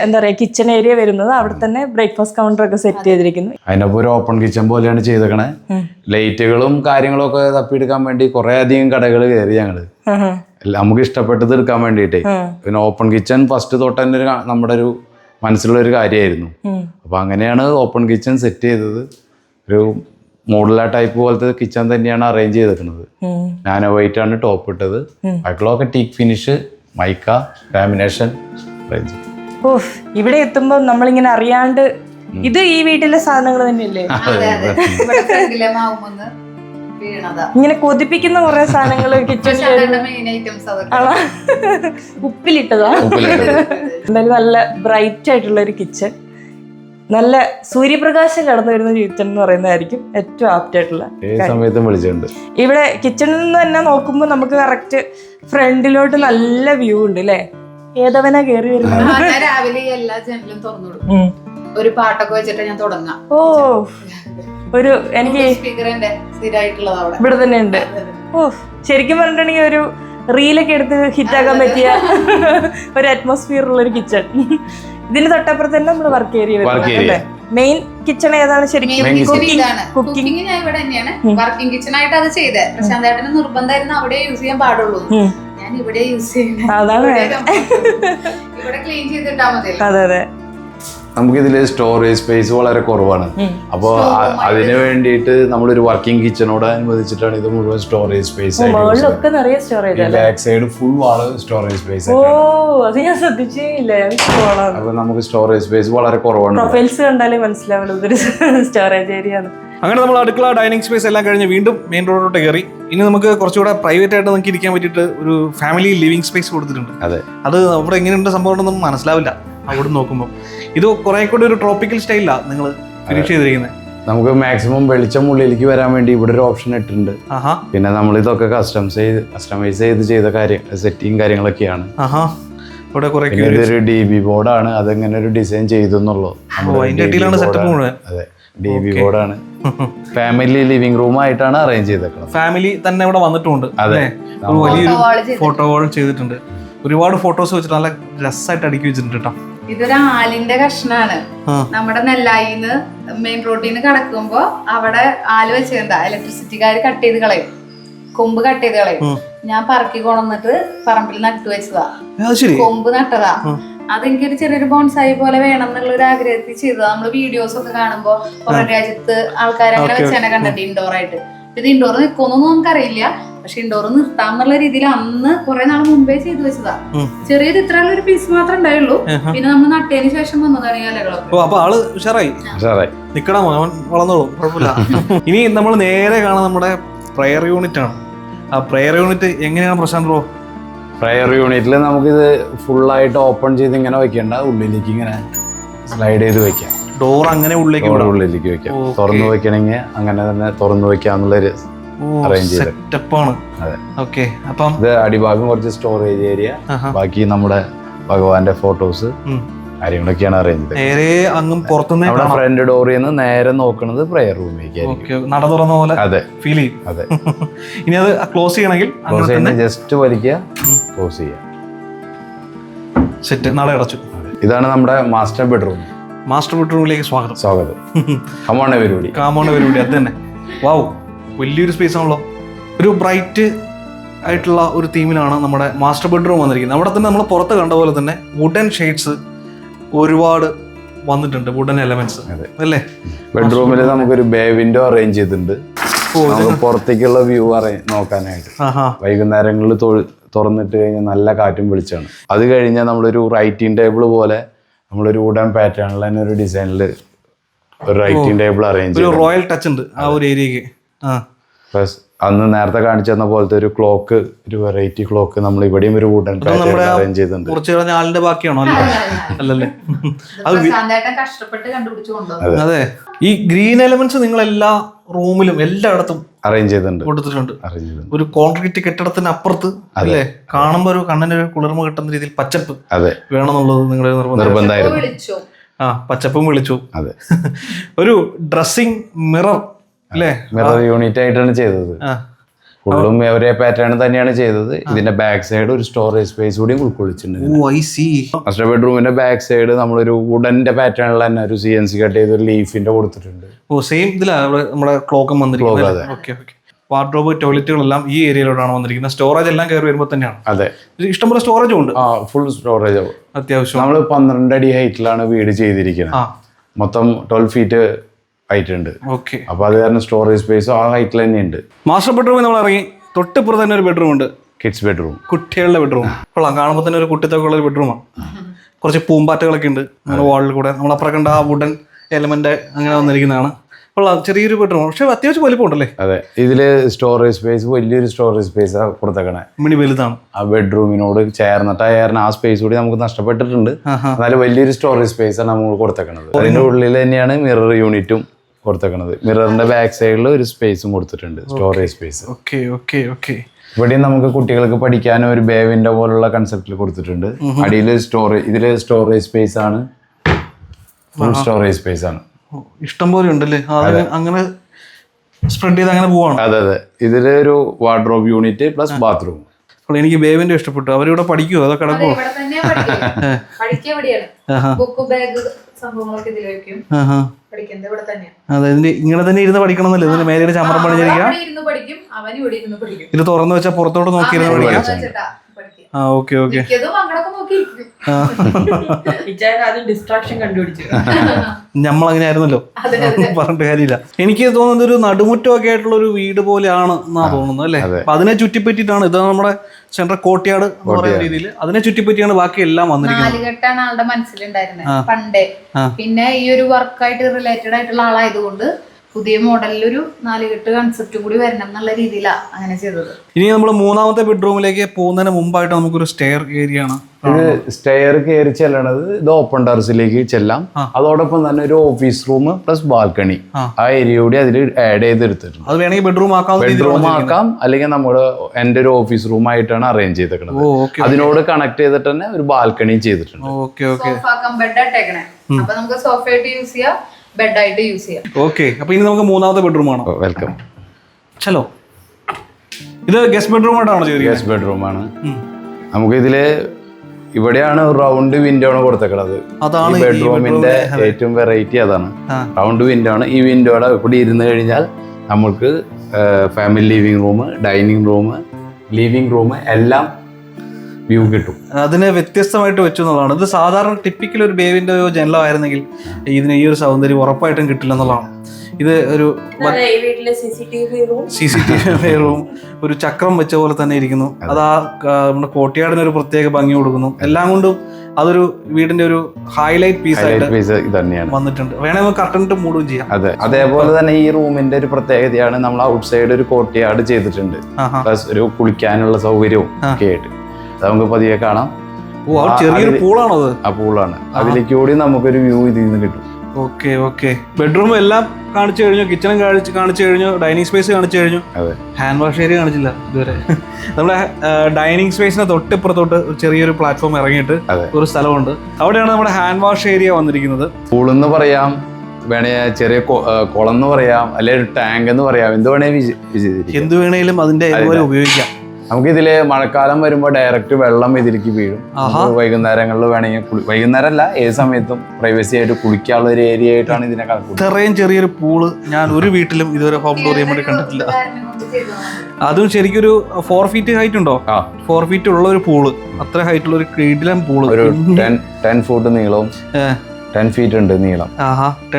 എന്താ പറയാ കിച്ചൺ ഏരിയ വരുന്നത്. അവിടെ തന്നെ ബ്രേക്ക്ഫാസ്റ്റ് കൗണ്ടർ ഒക്കെ സെറ്റ് ചെയ്തിരിക്കുന്നു. അതിനൊപ്പം ഒരു ഓപ്പൺ കിച്ചൺ പോലെയാണ് ചെയ്തേക്കണേ. ലൈറ്റുകളും കാര്യങ്ങളും ഒക്കെ തപ്പിയെടുക്കാൻ വേണ്ടി കുറെ അധികം കടകൾ കയറി ഞങ്ങൾ. നമുക്ക് ഇഷ്ടപ്പെട്ടത് എടുക്കാൻ വേണ്ടിയിട്ടേ. പിന്നെ ഓപ്പൺ കിച്ചൺ ഫസ്റ്റ് തൊട്ട് തന്നെ ഒരു നമ്മുടെ ഒരു മനസ്സിലുള്ള ഒരു കാര്യമായിരുന്നു. അപ്പൊ അങ്ങനെയാണ് ഓപ്പൺ കിച്ചൺ സെറ്റ് ചെയ്തത്. ഒരു മോഡുലാർ ടൈപ്പ് പോലത്തെ കിച്ചൺ തന്നെയാണ് അറേഞ്ച് ചെയ്തിരിക്കുന്നത്. നാനോ വൈറ്റ് ആണ് ടോപ്പ് ഇട്ടത്. ബാക്കിയുള്ളതൊക്കെ teak finish mica lamination arrange of ഇവിടെ എത്തുമ്പോ നമ്മളിങ്ങനെ അറിയാണ്ട് ഇത് ഈ വീട്ടിലെ സാധനങ്ങൾ തന്നെയല്ലേ? അതെ അതെ. ഇവിടെ ഫ്രണ്ടിലെ മാവുമെന്ന് വീണതാ. ഇങ്ങനെ കൊതിപ്പിക്കുന്ന കുറെ സാധനങ്ങൾ കിച്ചണിൽ ഉപ്പിലിട്ടതാ. എന്തായാലും നല്ല ബ്രൈറ്റ് ആയിട്ടുള്ള ഒരു കിച്ചൺ നല്ല സൂര്യപ്രകാശം കടന്നു വരുന്ന കിച്ചൺ എന്ന് പറയുന്നതായിരിക്കും ഏറ്റവും ആപ്റ്റ് ആയിട്ടുള്ള ഏത് സമയത്തും വിളിച്ചിട്ടുണ്ട്. ഇവിടെ കിച്ചണിൽ നിന്ന് തന്നെ നോക്കുമ്പോൾ നമുക്ക് കറക്റ്റ് ഫ്രണ്ടിലോട്ട് നല്ല വ്യൂ ഉണ്ട് അല്ലേ ഏതവനാ കേറി വരുന്നത്? ഞാൻ രാവിലെ എല്ലാ ജനലും ഉം. ഒരു പാട്ടൊക്കെ വെച്ചിട്ട് ഞാൻ തുടങ്ങാം. ഓ ഒരു എനിക്ക് സ്പീക്കർ എന്റെ സ്ഥിരമായിട്ടുള്ളത് അവിടെ. ഇവിടെ തന്നെ ഉണ്ട്. ഓ ശരിക്കും പറഞ്ഞിട്ടുണ്ടെങ്കിൽ ഒരു റീലൊക്കെ എടുത്ത് ഹിറ്റാക്കാൻ പറ്റിയ ഒരു അറ്റ്മോസ്ഫിയർ ഉള്ള ഒരു കിച്ചൺ ഇതിന് തൊട്ടപ്പുറത്ത് തന്നെ നമ്മൾ വർക്ക് ഏരിയ Work വരുന്നത് area. മെയിൻ കിച്ചൺ ഏതാണ് ശരിക്കും? കുക്കിംഗ് ഇതാണ് കുക്കിംഗ് കുക്കിംഗ് ഞാൻ ഇവിടെ തന്നെയാണ്. വർക്കിംഗ് കിച്ചൺ ആയിട്ട് അത് ചെയ്തത്. പക്ഷെ അതേട്ടന് നിർബന്ധമായിരുന്നു അവിടെ യൂസ് ചെയ്യാൻ പാടുള്ളൂ ഇവിടെ യൂസ് ചെയ്യുന്നത് അതാണ് ഇവിടെ ക്ലീൻ ചെയ്തിട്ടാ മതി. അതെ അതെ. നമുക്കിതിൽ സ്റ്റോറേജ് സ്പേസ് വളരെ കുറവാണ്. അപ്പോൾ അതിനു വേണ്ടിയിട്ട് നമ്മളൊരു വർക്കിംഗ് കിച്ചണോട് അനുവദിച്ചിട്ടാണ് ഇത് മുഴുവൻ സ്റ്റോറേജ് സ്പേസ് ആയിട്ട് നിറയെ storage back side full wall storage space ഓ അത് ഞാൻ ശ്രദ്ധിച്ചേ ഇല്ല ഞാൻ അപ്പൊ നമുക്ക് സ്റ്റോറേജ് സ്പേസ് വളരെ കുറവാണ് പ്രൊഫൈൽസ് കണ്ടാലേ മനസ്സിലാവുള്ളൂ. ഇതൊരു സ്റ്റോറേജ് ഏരിയ ആണ്. അങ്ങനെ നമ്മൾ അടുക്കള ഡൈനിങ് സ്പേസ് എല്ലാം കഴിഞ്ഞ് വീണ്ടും മെയിൻ റോഡിലോട്ട് കയറി. ഇനി നമുക്ക് കുറച്ചുകൂടെ പ്രൈവറ്റ് ആയിട്ട് നമുക്ക് ഇരിക്കാൻ പറ്റിയിട്ട് ഒരു ഫാമിലി ലിവിംഗ് സ്പേസ് കൊടുത്തിട്ടുണ്ട്. അതെ. അത് അവിടെ എങ്ങനെയുണ്ട് സംഭവം ഉണ്ടെന്നും മനസ്സിലാവില്ല. അവിടെ നോക്കുമ്പോൾ ഇത് കുറെ കൂടി ഒരു ട്രോപ്പിക്കൽ സ്റ്റൈലാണ് നിങ്ങൾ ഫിനിഷ് ചെയ്തിരിക്കുന്നത് നമുക്ക് മാക്സിമം വെളിച്ചം ഉള്ളിലേക്ക് വരാൻ വേണ്ടി ഇവിടെ ഒരു ഓപ്ഷൻ ഇട്ടിട്ടുണ്ട്. പിന്നെ നമ്മൾ ഇതൊക്കെ കസ്റ്റംസ് ചെയ്ത് കസ്റ്റമൈസ് ചെയ്ത് ചെയ്ത കാര്യം സെറ്റിങ് കാര്യങ്ങളൊക്കെയാണ്. ഇതൊരു ഡി ബി ബോർഡാണ് അതെങ്ങനെ ഒരു ഡിസൈൻ ചെയ്തു എന്നുള്ളത്. അതെ. ഡി ബി ബോർഡാണ് ഫാമിലി ലിവിംഗ് റൂം ആയിട്ടാണ് അറേഞ്ച് ചെയ്തേക്കുന്നത് ഫാമിലി തന്നെ ഇവിടെ വന്നിട്ടുണ്ട് അതെ. അല്ലേ? ഒരു വലിയൊരു. ഫോട്ടോ വാൾ ചെയ്തിട്ടുണ്ട്. ഒരുപാട് ഫോട്ടോസ് വെച്ചിട്ട് നല്ല രസമായിട്ട് അടുക്കി വെച്ചിട്ടുണ്ട് കേട്ടോ. ഇതൊരു ആലിന്റെ കഷ്ണാണ്. നമ്മുടെ നെല്ലായിന്ന് മെയിൻ റോഡിൽ നിന്ന് കടക്കുമ്പോ അവിടെ ആൽ വെച്ചിട്ടുണ്ട് ഇലക്ട്രിസിറ്റിക്കാർ കട്ട് ചെയ്ത് കളയും. കൊമ്പ് കട്ട് ചെയ്ത് കളയും. ഞാൻ പറക്കി കൊണ്ടുവന്നിട്ട് പറമ്പിൽ നട്ടു വെച്ചതാ. കൊമ്പ് നട്ടതാ. അതെനിക്കൊരു ചെറിയൊരു ബോൺസായി പോലെ വേണം എന്നുള്ള ഒരു ആഗ്രഹത്തിൽ ചെയ്തത്. നമ്മൾ വീഡിയോസ് ഒക്കെ കാണുമ്പോ പുറം രാജ്യത്ത് ആൾക്കാർ അങ്ങനെ വെച്ചാണ് കണ്ടിട്ട് ഇൻഡോർ ആയിട്ട്. ഇത് ഇൻഡോർ നിൽക്കുന്നൊന്നും നമുക്കറിയില്ല. പക്ഷെ ഇൻഡോർ നിർത്താം എന്നുള്ള രീതിയിൽ അന്ന് കുറെ നാൾ മുമ്പേ ചെയ്തു വെച്ചതാ. ചെറിയ ചെറിയൊരു ഇത്രയുള്ള ഒരു പീസ് മാത്രമേ ഉണ്ടായുള്ളൂ പിന്നെ നമ്മൾ നട്ടതിന് ശേഷം വന്നതാണ് ഈ ഇലകളൊക്കെ. ഇനി നമ്മൾ നേരെ കാണാൻ നമ്മുടെ പ്രയർ യൂണിറ്റ് ആണ്. ആ പ്രയർ യൂണിറ്റ് എങ്ങനെയാണ് പ്രശാന്ത് ബ്രോ? പ്രയർ യൂണിറ്റിൽ നമുക്കിത് ഫുള്ളായിട്ട് ഓപ്പൺ ചെയ്ത് ഇങ്ങനെ വെക്കേണ്ട. ഉള്ളിലേക്ക് ഇങ്ങനെ സ്ലൈഡ് ചെയ്ത് വെക്കാം. ഡോർ അങ്ങനെ ഉള്ളിലേക്ക് ഡോർ ഉള്ളിലേക്ക് വെക്കാം. തുറന്നു വെക്കണമെങ്കിൽ അങ്ങനെ തന്നെ തുറന്നു വെക്കാന്നുള്ളൊരു. സെറ്റപ്പാണ്. ഓക്കെ അപ്പം ഇത് അടിഭാഗം കുറച്ച് സ്റ്റോറേജ് ഏരിയ ബാക്കി നമ്മുടെ ഭഗവാന്റെ ഫോട്ടോസ് കാര്യങ്ങളൊക്കെയാണ് അറേഞ്ച് നേരെ അങ്ങും പുറത്തുനിന്നേ നമ്മുടെ ഫ്രണ്ട് ഡോറിൽ നിന്ന് നേരെ നോക്കുന്നത് പ്രയർ റൂമിലേക്ക് നട തുറന്ന പോലെ അതെ. ഫീൽ ചെയ്യും. അതെ. ഇനി അത് ക്ലോസ് ചെയ്യണമെങ്കിൽ ക്ലോസ് ജസ്റ്റ് വലിക്കുക. ക്ലോസ് ചെയ്യാം. സെറ്റ് നാളെ അടച്ചു. ഇതാണ് നമ്മുടെ മാസ്റ്റർ ബെഡ്റൂം മാസ്റ്റർ ബെഡ്റൂമിലേക്ക് സ്വാഗതം. സ്വാഗതം. കമോണ പരിപാടി കാമോണ പരിപാടി അത് തന്നെ. വാവ് വലിയൊരു സ്പേസ് ആണല്ലോ. ഒരു ബ്രൈറ്റ് ആയിട്ടുള്ള ഒരു തീമിലാണ് നമ്മുടെ മാസ്റ്റർ ബെഡ്റൂം വന്നിരിക്കുന്നത്. അവിടെ തന്നെ നമ്മൾ പുറത്ത് കണ്ട പോലെ തന്നെ വുഡൻ ഷെയ്ഡ്സ് ഒരുപാട് വന്നിട്ടുണ്ട്. Wooden elements. അല്ലേ? ബെഡ്റൂമിൽ നമുക്കൊരു ബേ വിൻഡോ അറേഞ്ച് ചെയ്തിട്ടുണ്ട്. പുറത്തേക്കുള്ള വ്യൂ നോക്കാനായിട്ട്. ആഹാ. വൈകുന്നേരങ്ങളിൽ തുറന്നിട്ട് കഴിഞ്ഞാൽ നല്ല കാറ്റും വെളിച്ചാണ് അത് കഴിഞ്ഞാൽ നമ്മളൊരു റൈറ്റിംഗ് ടേബിൾ പോലെ നമ്മളൊരു വുഡൻ പാറ്റേണിൽ തന്നെ ഒരു ഡിസൈനിൽ ഒരു റൈറ്റിംഗ് ടേബിൾ അറേഞ്ച് ഒരു റോയൽ ടച്ച് ഉണ്ട് ആ ഒരു ഏരിയക്ക്. പ്ലസ് അന്ന് നേരത്തെ കാണിച്ചു തന്ന പോലത്തെ ഒരു ക്ലോക്ക് ഒരു വെറൈറ്റി ക്ലോക്ക് നമ്മൾ ഇവിടെയും ഒരു വുഡൻ അറേഞ്ച് ചെയ്തിട്ടുണ്ട്. കുറച്ച് കളഞ്ഞ ആളിന്റെ ബാക്കിയാണോ? അല്ലേ? അല്ലല്ലേ? ഇത് പ്രശാന്തേട്ടൻ കഷ്ടപ്പെട്ട് കണ്ടുപിടിച്ച് കൊണ്ടുവന്നു. അതെ. ഈ ഗ്രീൻ എലമെന്റ്സ് നിങ്ങൾ എല്ലാ റൂമിലും എല്ലായിടത്തും അറേഞ്ച് ചെയ്തിട്ടുണ്ട്. കൊടുത്തിട്ടുണ്ട്. അറേഞ്ച് ചെയ്തിട്ടുണ്ട്. ഒരു കോൺക്രീറ്റ് കെട്ടിടത്തിന് അപ്പുറത്ത് അല്ലേ? കാണുമ്പോൾ ഒരു കണ്ണിന് ഒരു കുളിർമ കിട്ടുന്ന രീതിയിൽ പച്ചപ്പ് അതെ. വേണമെന്നുള്ളത് നിങ്ങളുടെ നിർബന്ധം. നിർബന്ധമായിരുന്നു. ആ പച്ചപ്പും വിളിച്ചു. അതെ. ഒരു ഡ്രസ്സിംഗ് മിറർ അല്ലേ? മിറർ യൂണിറ്റ് ആയിട്ടാണ് ചെയ്തത്. ആ. ഫുള്ളും ഒരേ പാറ്റേൺ തന്നെയാണ് ചെയ്തത്. ഇതിന്റെ ബാക്ക് സൈഡ് ഒരു സ്റ്റോറേജ് സ്പേസ് കൂടി ഉൾക്കൊള്ളിച്ചിട്ടുണ്ട് മാസ്റ്റർ ബെഡ്റൂമിന്റെ ബാക്ക് സൈഡ് നമ്മളൊരു വുഡന്റെ പാറ്റേണിൽ തന്നെ ഒരു സി എൻ സി കട്ട് ചെയ്ത് ഒരു ലീഫിന്റെ കൊടുത്തിട്ടുണ്ട്. ഓ സെയിം ഇതിലാണ് നമ്മുടെ ക്ലോക്കും വന്നിരിക്കുന്നത്. ഓക്കെ ഓക്കെ വാർഡ്രോബ് ടോയ്ലറ്റുകളെല്ലാം ഈ ഏരിയയിലോട്ടാണ് വന്നിരിക്കുന്നത്. സ്റ്റോറേജ് എല്ലാം കയറി വരുമ്പോൾ തന്നെയാണ്. അതെ. ഇഷ്ടംപോലെ സ്റ്റോറേജും ഉണ്ട്. ആ ഫുൾ സ്റ്റോറേജ് അത്യാവശ്യം. നമ്മൾ പന്ത്രണ്ട് അടി ഹൈറ്റിലാണ് വീട് ചെയ്തിരിക്കുന്നത് മൊത്തം ട്വൽവ് ഫീറ്റ് ഹൈറ്റ് ഉണ്ട് ഓക്കെ അപ്പൊ അത് കാരണം സ്റ്റോറേജ് സ്പേസും ആ ഹൈറ്റിൽ തന്നെ ഉണ്ട്. മാസ്റ്റർ ബെഡ്റൂമിൽ നമ്മൾ ഇറങ്ങി. തൊട്ടിപ്പുറത്ത് തന്നെ ഒരു ബെഡ്റൂം ഉണ്ട്. കിഡ്സ് ബെഡ്റൂം കുട്ടികളുടെ ബെഡ്റൂം കൊള്ളാം. കാണുമ്പോൾ തന്നെ ഒരു കുട്ടിത്തൊക്കെ ഉള്ള ഒരു ബെഡ്റൂമാണ് കുറച്ച് പൂമ്പാറ്റകളൊക്കെ ഉണ്ട്. നമ്മുടെ വാളിൽ കൂടെ. നമ്മൾ അപ്പുറം കണ്ട ആ വുഡൻ എലമെന്റ് അങ്ങനെ വന്നിരിക്കുന്നതാണ്. കൊള്ളാം. ചെറിയൊരു ബെഡ്റൂം പക്ഷെ അത്യാവശ്യം വലിപ്പം ഉണ്ടല്ലേ അതെ. ഇതിൽ സ്റ്റോറേജ് സ്പേസ് വലിയൊരു സ്റ്റോറേജ് സ്പേസ് കൊടുത്തേക്കണേ. മിനി വലുതാണ്. ആ ബെഡ്റൂമിനോട് ചേർന്നിട്ട് ആ ആ സ്പേസ് കൂടി നമുക്ക് നഷ്ടപ്പെട്ടിട്ടുണ്ട്. എന്നാലും വലിയൊരു സ്റ്റോറേജ് സ്പേസ് ആണ് നമ്മൾ കൊടുത്തേക്കണത്. അതിന്റെ ഉള്ളിൽ തന്നെയാണ് മിറർ യൂണിറ്റും കൊടുത്തേക്കണത്. മിററിന്റെ ബാക്ക് സൈഡിൽ ഒരു സ്പേസും കൊടുത്തിട്ടുണ്ട്. Storage space okay okay okay ഇവിടെയും നമുക്ക് കുട്ടികൾക്ക് പഠിക്കാൻ ഒരു ബേവിന്റെ പോലുള്ള കൺസെപ്റ്റിൽ കൊടുത്തിട്ടുണ്ട്. അടിയിൽ സ്റ്റോറേജ് ഇതിൽ സ്റ്റോറേജ് സ്പേസ് ആണ്. ഫുൾ സ്റ്റോറേജ് സ്പേസ് ആണ്. ഇഷ്ടം പോലെ ഉണ്ടല്ലേ? അങ്ങനെ സ്പ്രെഡ് ചെയ്ത് അങ്ങനെ പോവാണ്? അതെ അതെ. ഇതിൽ ഒരു വാർഡ്രോബ് യൂണിറ്റ് പ്ലസ് ബാത്റൂം അപ്പോൾ എനിക്ക് ബേബിന്റെ ഇഷ്ടപ്പെട്ടു. അവരിവിടെ പഠിക്കുമോ അതൊക്കെ അതെ കിടക്കുമോ ഇവിടെ തന്നെ പഠിക്കുക എവിടെയാണ് ആഹാ. ബുക്ക് ബാഗ് സംഭവങ്ങളൊക്കെ ഇതിൽ വെക്കും പഠിക്കുന്നത് ഇവിടെ തന്നെയാണ് അതെ ഇതിന്റെ ഇങ്ങനെ തന്നെ ഇരുന്ന് പഠിക്കണം എന്നല്ലേ ഇതിന്റെ മേലെ ചമ്മറം പണിഞ്ഞിരിക്കുക ഇരുന്ന് പഠിക്കും. അവൻ ഇവിടെ ഇരുന്ന് പഠിക്കും. ഇത് തുറന്നു വെച്ചാൽ പുറത്തോട്ട് നോക്കിയിരുന്ന് പഠിക്കാം. ആ ഓക്കെ ഓക്കെ. മിക്കതും അങ്ങടൊക്കെ നോക്കിയിരിക്കും വിചാരം ആദ്യം ഡിസ്ട്രാക്ഷൻ കണ്ടുപിടിച്ചു നമ്മളങ്ങനെ ആയിരുന്നല്ലോ പറഞ്ഞിട്ട് കാര്യമില്ല. എനിക്ക് തോന്നുന്നത് ഒരു നടുമുറ്റമൊക്കെ ആയിട്ടുള്ള ഒരു വീട് പോലെയാണ് എന്നാ തോന്നുന്നത് അല്ലേ? അപ്പൊ അതിനെ ചുറ്റിപ്പറ്റിയിട്ടാണ് ഇത് നമ്മുടെ സെൻട്രൽ കോട്ടയാട് എന്ന് പറയുന്ന രീതിയിൽ അതിനെ ചുറ്റിപ്പറ്റിയാണ് ബാക്കി എല്ലാം വന്നിരിക്കുന്നത് പണ്ടേ. പിന്നെ ഈ ഒരു വർക്കായിട്ട് റിലേറ്റഡ് ആയിട്ടുള്ള ആളായതുകൊണ്ട് പുതിയ മോഡലിൽ ഒരു നാലുകെട്ട് കൺസെപ്റ്റ് കൂടി വരണം എന്നുള്ള രീതിയിലാണ് അങ്ങനെ ചെയ്തത്. ഇനി നമ്മൾ മൂന്നാമത്തെ ബെഡ്റൂമിലേക്ക് പോകുന്നതിന് മുമ്പായിട്ട് നമുക്കൊരു സ്റ്റെയർ ഏരിയ ആണ് ഇത് സ്റ്റെയർ കയറി ചെല്ലണത് ഇത് ഓപ്പൺ ടെറസിലേക്ക് ചെല്ലാം. അതോടൊപ്പം തന്നെ ഒരു ഓഫീസ് റൂം പ്ലസ് ബാൽക്കണി ആ. ഏരിയ കൂടി അതിൽ ആഡ് ചെയ്തെടുത്തിട്ടുണ്ട്. അത് വേണമെങ്കിൽ ബെഡ്റൂം ആക്കാം ബെഡ്റൂം ആക്കാം അല്ലെങ്കിൽ നമ്മുടെ എന്റെ ഒരു ഓഫീസ് റൂം ആയിട്ടാണ് അറേഞ്ച് ചെയ്തേക്കുന്നത് അതിനോട് കണക്ട് ചെയ്തിട്ട് തന്നെ ഒരു ബാൽക്കണി ചെയ്തിട്ടുണ്ട്. Okay okay. അപ്പൊ നമുക്ക് സോഫ ആയിട്ട് യൂസ് ചെയ്യാം. ബെഡായിട്ട് യൂസ് ചെയ്യാം. ഓക്കെ അപ്പൊ ഇനി നമുക്ക് മൂന്നാമത്തെ ബെഡ്റൂം ആണ്? വെൽക്കം. ചലോ. ഇത് ഗസ്റ്റ് ബെഡ്റൂം ആയിട്ടാണോ ചെയ്തിരിക്കുന്നത്? ഗസ്റ്റ് ബെഡ്റൂം ആണ്. നമുക്ക് ഇതിൽ ഇവിടെയാണ് റൗണ്ട് വിൻഡോ ആണ് കൊടുത്തേക്കണത്. അതാണ് ബെഡ്റൂമിന്റെ ഏറ്റവും വെറൈറ്റി അതാണ്. റൗണ്ട് വിൻഡോ ആണ്. ഈ വിൻഡോയുടെ ഇവിടെ ഇരുന്ന് കഴിഞ്ഞാൽ നമുക്ക് family living room dining room living room എല്ലാം വ്യൂ കിട്ടും. അതിന് വ്യത്യസ്തമായിട്ട് വെച്ചു എന്നുള്ളതാണ് ഇത് സാധാരണ ടിപ്പിക്കൽ ഒരു ബേവിന്റെ ജനലമായിരുന്നെങ്കിൽ ഇതിന് ഈ ഒരു സൗന്ദര്യം ഉറപ്പായിട്ടും കിട്ടില്ല എന്നുള്ളതാണ്. ഇത് ഒരു C C T V room ഒരു ചക്രം വെച്ച പോലെ തന്നെ ഇരിക്കുന്നു. അത്. ആ നമ്മുടെ കോട്ടയാടിന് ഒരു പ്രത്യേക ഭംഗി കൊടുക്കുന്നു. എല്ലാം കൊണ്ടും അതൊരു വീടിന്റെ ഒരു ഹൈലൈറ്റ് പീസ് ആയിട്ട് ഹൈലൈറ്റ് പീസ് ഇത് തന്നെയാണ് വന്നിട്ടുണ്ട് വേണമെങ്കിൽ നമുക്ക് മൂടുകയും ചെയ്യാം. അതെ. അതേപോലെ തന്നെ ഈ റൂമിന്റെ ഒരു പ്രത്യേകതയാണ് നമ്മൾ ഔട്ട് സൈഡ് ഒരു കോട്ടയാട് ചെയ്തിട്ടുണ്ട്. പ്ലസ് ഒരു കുളിക്കാനുള്ള സൗകര്യവും ഒക്കെ ആയിട്ട്. നമുക്ക് പതിയെ കാണാം. ചെറിയൊരു പൂളാണോ അത് ആ പൂളാണ്. അതിലേക്ക് കൂടി നമുക്കൊരു വ്യൂ ഇതിൽ നിന്ന് കിട്ടും. Okay okay. ബെഡ്റൂം എല്ലാം കാണിച്ചു കഴിഞ്ഞു കിച്ചണും കാണിച്ചു കാണിച്ചു കഴിഞ്ഞു ഡൈനിങ് സ്പേസ് കാണിച്ചു കഴിഞ്ഞു. ഹാൻഡ് വാഷ് ഏരിയ കാണിച്ചില്ല ഇതുവരെ. നമ്മുടെ ഡൈനിങ് സ്പേസിന് തൊട്ടിപ്പുറത്തോട്ട് ചെറിയൊരു പ്ലാറ്റ്ഫോം ഇറങ്ങിയിട്ട് ഒരു സ്ഥലമുണ്ട്. അവിടെയാണ് നമ്മുടെ ഹാൻഡ് വാഷ് ഏരിയ വന്നിരിക്കുന്നത്. പൂളെന്ന് പറയാം വേണേ ചെറിയ കുളം എന്ന് പറയാം അല്ലെങ്കിൽ ഒരു ടാങ്ക് എന്ന് പറയാം. എന്ത് വേണേ എന്ത് വേണേലും അതിന്റെ ഉപയോഗിക്കാം. നമുക്ക് ഇതിൽ മഴക്കാലം വരുമ്പോൾ ഡയറക്റ്റ് വെള്ളം ഇതിലേക്ക് വീഴും. വൈകുന്നേരങ്ങളിൽ വേണമെങ്കിൽ വൈകുന്നേരം അല്ല ഏത് സമയത്തും പ്രൈവസി ആയിട്ട് കുളിക്കാനുള്ള ഒരു ഏരിയ ആയിട്ടാണ് ഇതിനെ കണക്കൂട്ടുന്നത് ഇത്രയും ചെറിയൊരു പൂൾ ഞാൻ ഒരു വീട്ടിലും ഇതുവരെ ഹോം ഡോർ ചെയ്യാൻ വേണ്ടി കണ്ടിട്ടില്ല. അതും ശരിക്കും ഒരു ഫോർ ഫീറ്റ് ഹൈറ്റ് ഉണ്ടോ ഫോർ ഫീറ്റ് ഉള്ള ഒരു പൂൾ അത്ര ഹൈറ്റ് ഉള്ള ഒരു കിടിലം പൂൾ ഒരു ടെൻ ഫുട്ട് നീളവും ടെൻ ഫീറ്റ് ഉണ്ട് നീളം.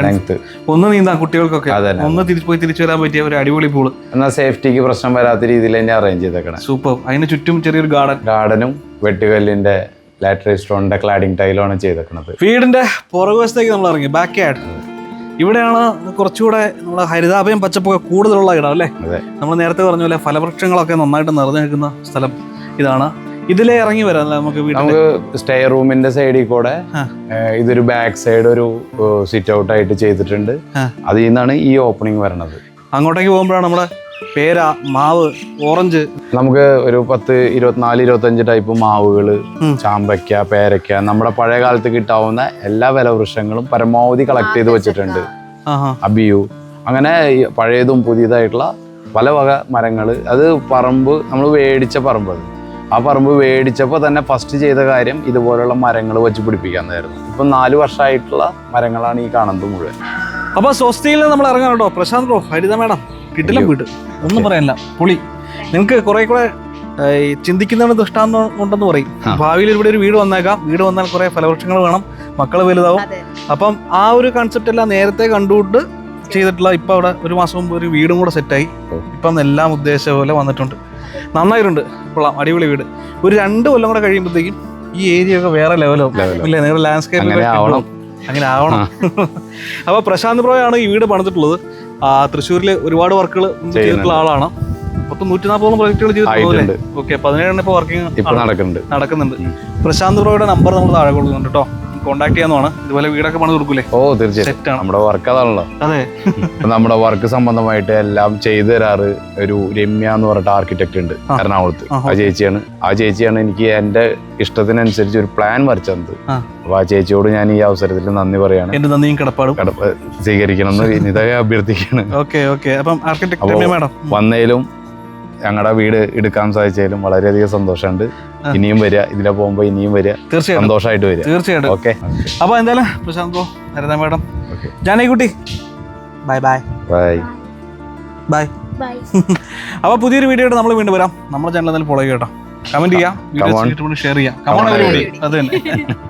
ലെങ്ത് ഒന്ന് നീന്താം കുട്ടികൾക്കൊക്കെ. ഒന്ന് തിരിച്ചു പോയി തിരിച്ചു വരാൻ പറ്റിയ ഒരു അടിപൊളി പൂൾ എന്നാൽ സേഫ്റ്റിക്ക് പ്രശ്നം വരാത്ത രീതിയിൽ തന്നെ അറേഞ്ച് ചെയ്തേക്കണം. സൂപ്പർ അതിന് ചുറ്റും ചെറിയൊരു ഗാർഡൻ ഗാർഡനും വെട്ടുകല്ലിന്റെ ലാറ്ററി സ്റ്റോണിന്റെ ക്ലാഡിംഗ് ടൈലാണ് ചെയ്തേക്കുന്നത് വീടിന്റെ പുറകുവശത്തേക്ക് നമ്മൾ ഇറങ്ങി. ബാക്ക് ആയിട്ട് ഇവിടെയാണ് കുറച്ചുകൂടെ നമ്മുടെ ഹരിതാഭയും പച്ചപ്പൊക്കെ കൂടുതലുള്ള ഇടം അല്ലേ? നമ്മൾ നേരത്തെ പറഞ്ഞ പോലെ ഫലവൃക്ഷങ്ങളൊക്കെ നന്നായിട്ട് നിറഞ്ഞു നിൽക്കുന്ന സ്ഥലം ഇതാണ്. ഇതിലേ ഇറങ്ങി വരാം നമുക്ക് നമുക്ക് സ്റ്റേ റൂമിന്റെ സൈഡിൽ കൂടെ ഇതൊരു ബാക്ക് സൈഡ് ഒരു സിറ്റ് ഔട്ട് ആയിട്ട് ചെയ്തിട്ടുണ്ട്. അതിൽ നിന്നാണ് ഈ ഓപ്പണിംഗ് വരണത്. അങ്ങോട്ടേക്ക് പോകുമ്പോഴാണ് നമ്മുടെ പേര മാവ് ഓറഞ്ച്. നമുക്ക് ഒരു പത്ത് ഇരുപത്തിനാല് ഇരുപത്തഞ്ച് ടൈപ്പ് മാവുകൾ. ചാമ്പയ്ക്ക പേരയ്ക്ക നമ്മുടെ പഴയ കാലത്ത് കിട്ടാവുന്ന എല്ലാ വിലവൃക്ഷങ്ങളും പരമാവധി കളക്ട് ചെയ്ത് വെച്ചിട്ടുണ്ട്. അബിയു. അങ്ങനെ പഴയതും പുതിയതായിട്ടുള്ള പല വക മരങ്ങൾ അത് പറമ്പ് നമ്മൾ മേടിച്ച പറമ്പ് അത്. ആ പറമ്പ് മേടിച്ചപ്പോൾ തന്നെ ഫസ്റ്റ് ചെയ്ത കാര്യം ഇതുപോലുള്ള മരങ്ങൾ വെച്ച് പിടിപ്പിക്കാന്നായിരുന്നു. ഇപ്പം നാല് വർഷമായിട്ടുള്ള മരങ്ങളാണ് ഈ കാണുന്നത് മുഴുവൻ. അപ്പൊ സ്വസ്തിയിൽ നമ്മൾ ഇറങ്ങാം കേട്ടോ. പ്രശാന്ത് ബ്രോ ഹരിത മേഡം കിട്ടില്ല വീട്. ഒന്നും പറയാനില്ല. പുളി. നിങ്ങൾക്ക് കുറെ കൂടെ ചിന്തിക്കുന്നവന് ദൃഷ്ടാന്തം ഉണ്ടെന്ന് പറയും. ഭാവിയിൽ ഇവിടെ ഒരു വീട് വന്നേക്കാം. വീട് വന്നാൽ കുറെ ഫലവൃക്ഷങ്ങൾ വേണം. മക്കൾ വലുതാവും. അപ്പം ആ ഒരു കൺസെപ്റ്റ് എല്ലാം നേരത്തെ കണ്ടുകൊണ്ട് ചെയ്തിട്ടുള്ള ഇപ്പൊ അവിടെ ഒരു മാസം മുമ്പ് ഒരു വീടും കൂടെ സെറ്റായി. ഇപ്പം എല്ലാം ഉദ്ദേശിച്ച പോലെ വന്നിട്ടുണ്ട്. നന്നായിട്ടുണ്ട്. കൊള്ളാം. അടിപൊളി വീട്. ഒരു രണ്ട് കൊല്ലം കൂടെ കഴിയുമ്പോഴത്തേക്കും ഈ ഏരിയ ഒക്കെ വേറെ ലെവലോ. ഇല്ലേ? നിങ്ങളുടെ ലാൻഡ്സ്കേപ്പ് അങ്ങനെ ആവണം. അങ്ങനെ ആവണം. അപ്പൊ പ്രശാന്ത് പ്രോയാണ് ഈ വീട് പണിതിട്ടുള്ളത്. തൃശ്ശൂരിൽ ഒരുപാട് വർക്കുകൾ ചെയ്തിട്ടുള്ള ആളാണ്. മൊത്തം നൂറ്റി നാൽപ്പതോളം പ്രൊജക്ടുകൾ ചെയ്തിട്ടുണ്ട് ഓക്കെ പതിനേഴെണ്ണം ഇപ്പോൾ വർക്കിംഗ് നടക്കുന്നുണ്ട്. പ്രശാന്ത് പ്രോയുടെ നമ്പർ നമ്മൾ താഴെ കൊടുക്കുന്നുണ്ട് കേട്ടോ കോൺടാക്ട് ചെയ്യാന്നാണ് ഇതുപോലെ വീടൊക്കെ പണിത് കൊടുക്കൂലേ? ഓ തീർച്ചയായിട്ടും. നമ്മുടെ വർക്ക് അതാണല്ലോ. അതെ. നമ്മുടെ വർക്ക് സംബന്ധമായിട്ട് എല്ലാം ചെയ്തു തരാറ് ഒരു രമ്യ എന്ന് പറഞ്ഞിട്ട് ആർക്കിടെക്ട് ഉണ്ട്. എറണാകുളത്ത്. ആ, ചേച്ചിയാണ്. ആ ചേച്ചിയാണ് എനിക്ക് എന്റെ ഇഷ്ടത്തിനനുസരിച്ച് ഒരു പ്ലാൻ വരച്ചു തന്നത്. അപ്പൊ ആ ചേച്ചിയോട് ഞാൻ ഈ അവസരത്തിൽ നന്ദി പറയാണ്. എന്റെ നന്ദിയും കിടപ്പാടും? സ്വീകരിക്കണം എന്ന് വിനിതയെ അഭ്യർത്ഥിക്കുകയാണ്. Okay okay. അപ്പം ആർക്കിടെക്ട് വന്നതിലും ഞങ്ങളുടെ വീട് എടുക്കാൻ സാധിച്ചാലും വളരെയധികം സന്തോഷമുണ്ട്. ഇനിയും വരിക ഇതിലെ പോകുമ്പോ ഇനിയും വരിക. തീർച്ചയായിട്ടും. സന്തോഷമായിട്ട് വരിക. തീർച്ചയായിട്ടും. ഓക്കെ. അപ്പൊ എന്തായാലും Prashanth bro madam. Okay. Janakikutty. Bye bye bye bye bye അപ്പൊ പുതിയൊരു വീഡിയോ ആയിട്ട് നമ്മൾ വീണ്ടും വരാം. നമ്മുടെ ചാനൽ എന്തായാലും ഫോളോ ചെയ്യട്ടോ കമന്റ് ചെയ്യാം. വീഡിയോ ഷെയർ ചെയ്യാം. Come on, come on. അത് തന്നെ.